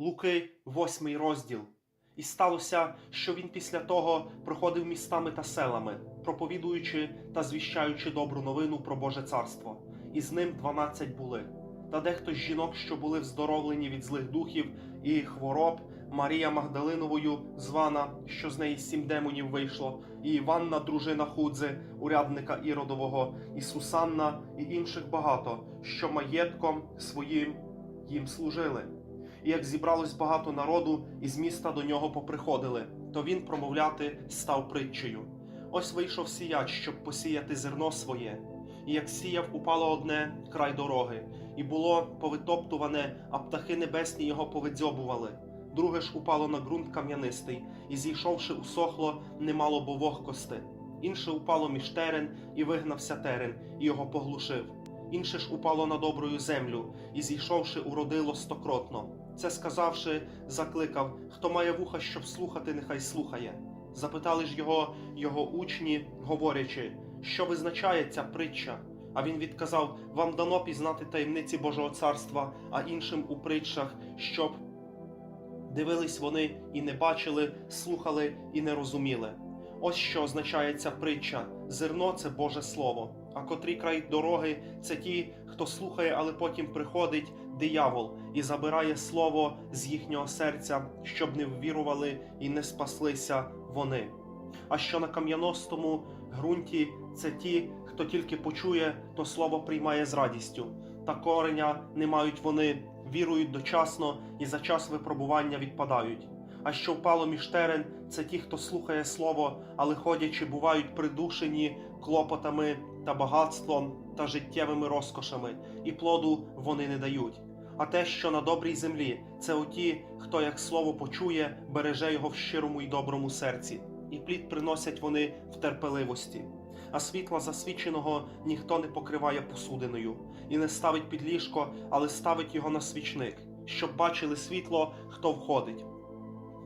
Луки, восьмий розділ. І сталося, що він після того проходив містами та селами, проповідуючи та звіщаючи добру новину про Боже царство. І з ним дванадцять були. Та дехто з жінок, що були вздоровлені від злих духів і хвороб, Марія Магдалиновою звана, що з неї сім демонів вийшло, і Іванна, дружина Худзи, урядника Іродового, і Сусанна, і інших багато, що маєтком своїм їм служили. І як зібралось багато народу, і з міста до нього поприходили, то він промовляти став притчею. Ось вийшов сіяч, щоб посіяти зерно своє. І як сіяв, упало одне край дороги, і було повитоптуване, а птахи небесні його повидзьобували. Друге ж упало на ґрунт кам'янистий, і зійшовши усохло, немало бо вогкости. Інше упало між терен, і вигнався терен, і його поглушив. Інше ж упало на добрую землю, і зійшовши, уродило стокротно. Це сказавши, закликав, хто має вуха, щоб слухати, нехай слухає. Запитали ж його його учні, говорячи, що визначає ця притча. А він відказав: Вам дано пізнати таємниці Божого царства, а іншим у притчах, щоб дивились вони і не бачили, слухали і не розуміли. Ось що означає ця притча: зерно це Боже Слово. А котрий край дороги це ті, хто слухає, але потім приходить диявол і забирає слово з їхнього серця, щоб не ввірували і не спаслися вони. А що на кам'яностому ґрунті це ті, хто тільки почує, то слово приймає з радістю. Та кореня не мають вони, вірують дочасно і за час випробування відпадають. А що впало між терен, це ті, хто слухає слово, але ходячи, бувають придушені клопотами та багатством та життєвими розкошами, і плоду вони не дають. А те, що на добрій землі, це оті, хто як слово почує, береже його в щирому й доброму серці, і плід приносять вони в терпеливості. А світла засвіченого ніхто не покриває посудиною, і не ставить під ліжко, але ставить його на свічник, щоб бачили світло, хто входить.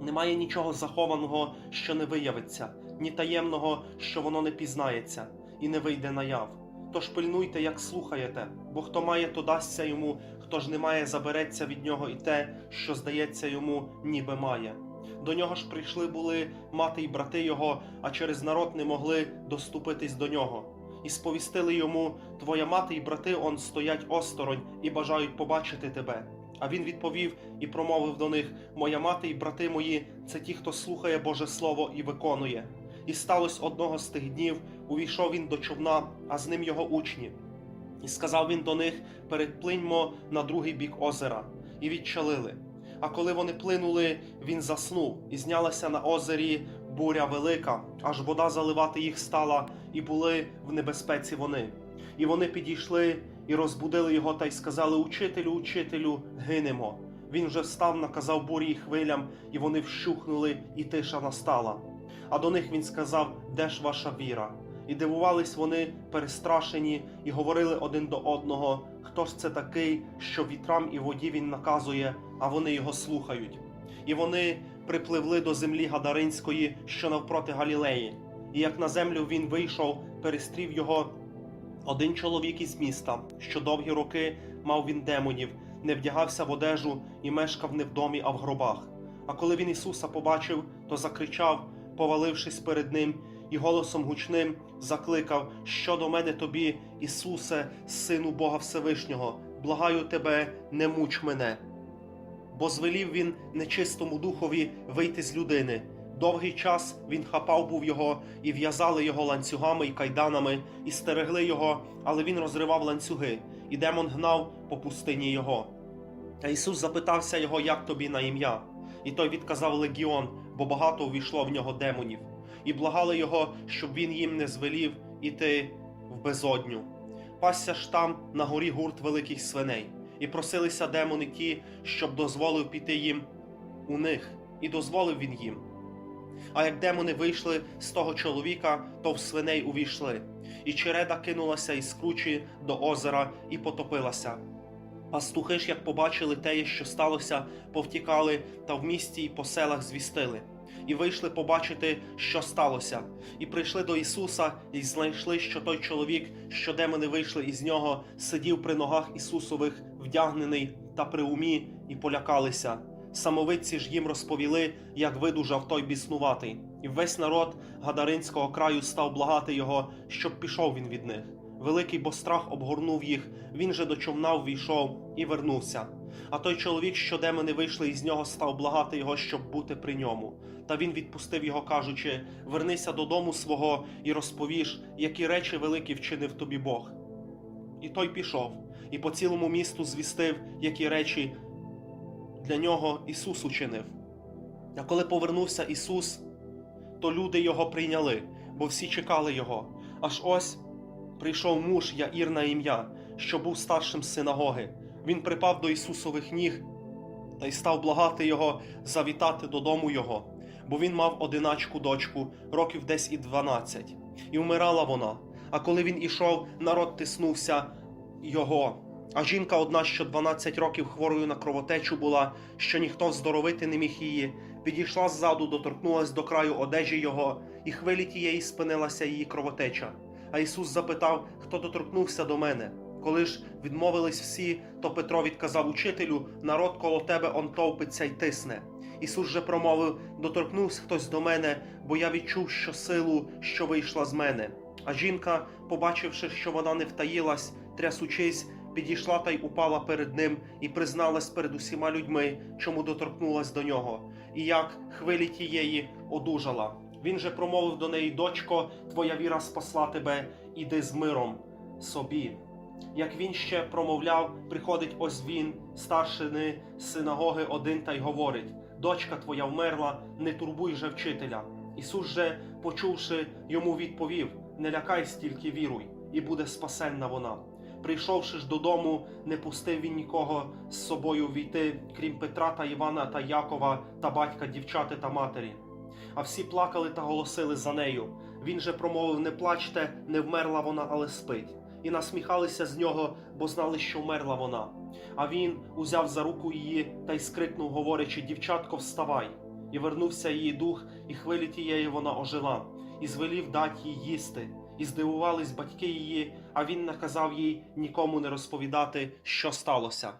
Немає нічого захованого, що не виявиться, ні таємного, що воно не пізнається, і не вийде наяв. Тож пильнуйте, як слухаєте, бо хто має, то дасться йому, хто ж не має, забереться від нього і те, що здається йому, ніби має. До нього ж прийшли були мати й брати його, а через народ не могли доступитись до нього. І сповістили йому: Твоя мати й брати он стоять осторонь і бажають побачити тебе. А він відповів і промовив до них: Моя мати й брати мої це ті, хто слухає Боже Слово і виконує. І сталося одного з тих днів, увійшов він до човна, а з ним його учні. І сказав він до них: Переплиньмо на другий бік озера, і відчалили. А коли вони плинули, він заснув, і знялася на озері буря велика, аж вода заливати їх стала, і були в небезпеці вони. І вони підійшли і розбудили його та й сказали: Учителю, учителю, гинемо. Він вже встав, наказав бурі й хвилям, і вони вщухнули, і тиша настала. А до них він сказав: Де ж ваша віра? І дивувались вони, перестрашені, і говорили один до одного: Хто ж це такий, що вітрам і воді він наказує, а вони його слухають. І вони припливли до землі Гадаринської, що навпроти Галілеї. І як на землю він вийшов, перестрів його один чоловік із міста, що довгі роки мав він демонів, не вдягався в одежу і мешкав не в домі, а в гробах. А коли він Ісуса побачив, то закричав, повалившись перед ним, і голосом гучним закликав: Що до мене тобі, Ісусе, Сину Бога Всевишнього, благаю тебе, не муч мене. Бо звелів він нечистому духові вийти з людини. Довгий час він хапав був його, і в'язали його ланцюгами і кайданами, і стерегли його, але він розривав ланцюги, і демон гнав по пустині його. А Ісус запитався його, як тобі на ім'я. І той відказав легіон, бо багато увійшло в нього демонів, і благали його, щоб він їм не звелів іти в безодню. Пасся ж там на горі гурт великих свиней, і просилися демони ті, щоб дозволив піти їм у них, і дозволив він їм. А як демони вийшли з того чоловіка, то в свиней увійшли, і череда кинулася із кручі до озера і потопилася. Пастухи ж, як побачили те, що сталося, повтікали та в місті й по селах звістили, і вийшли побачити, що сталося, і прийшли до Ісуса, і знайшли, що той чоловік, що демони вийшли із нього, сидів при ногах Ісусових, вдягнений та при умі, і полякалися. Самовидці ж їм розповіли, як видужав той біснуватий, і весь народ Гадаринського краю став благати його, щоб пішов він від них. Великий бо страх обгорнув їх, він же до човна ввійшов і вернувся. А той чоловік, що демони вийшли із нього, став благати його, щоб бути при ньому. Та він відпустив його, кажучи: Вернися додому свого і розповіш, які речі великі вчинив тобі Бог. І той пішов, і по цілому місту звістив, які речі для нього Ісус учинив. А коли повернувся Ісус, то люди його прийняли, бо всі чекали його. Аж ось прийшов муж Яїр на ім'я, що був старшим синагоги. Він припав до Ісусових ніг та й став благати його завітати додому його, бо він мав одиначку дочку, років десь і дванадцять, і вмирала вона. А коли він ішов, народ тиснувся його. А жінка одна, що 12 років хворою на кровотечу була, що ніхто здоровити не міг її, підійшла ззаду, доторкнулась до краю одежі його, і хвилі тієї спинилася її кровотеча. А Ісус запитав, хто доторкнувся до мене. Коли ж відмовились всі, то Петро відказав учителю: народ коло тебе он товпиться й тисне. Ісус же промовив: доторкнувся хтось до мене, бо я відчув, що силу, що вийшла з мене. А жінка, побачивши, що вона не втаїлась, трясучись, підійшла та й упала перед ним і призналась перед усіма людьми, чому доторкнулась до нього, і як хвилі тієї одужала. Він же промовив до неї: Дочко, твоя віра спасла тебе, іди з миром собі. Як він ще промовляв, приходить ось він, старшини синагоги один та й говорить: Дочка твоя вмерла, не турбуй же вчителя. Ісус же, почувши, йому відповів: Не лякайся, тільки віруй, і буде спасенна вона. Прийшовши ж додому, не пустив він нікого з собою війти, крім Петра та Івана та Якова та батька дівчати та матері. А всі плакали та голосили за нею. Він же промовив: Не плачте, не вмерла вона, але спить. І насміхалися з нього, бо знали, що вмерла вона. А він узяв за руку її та й скрикнув, говорячи: Дівчатко, вставай! І вернувся її дух, і хвилі тієї вона ожила, і звелів дать їй їсти. І здивувались батьки її, а він наказав їй нікому не розповідати, що сталося.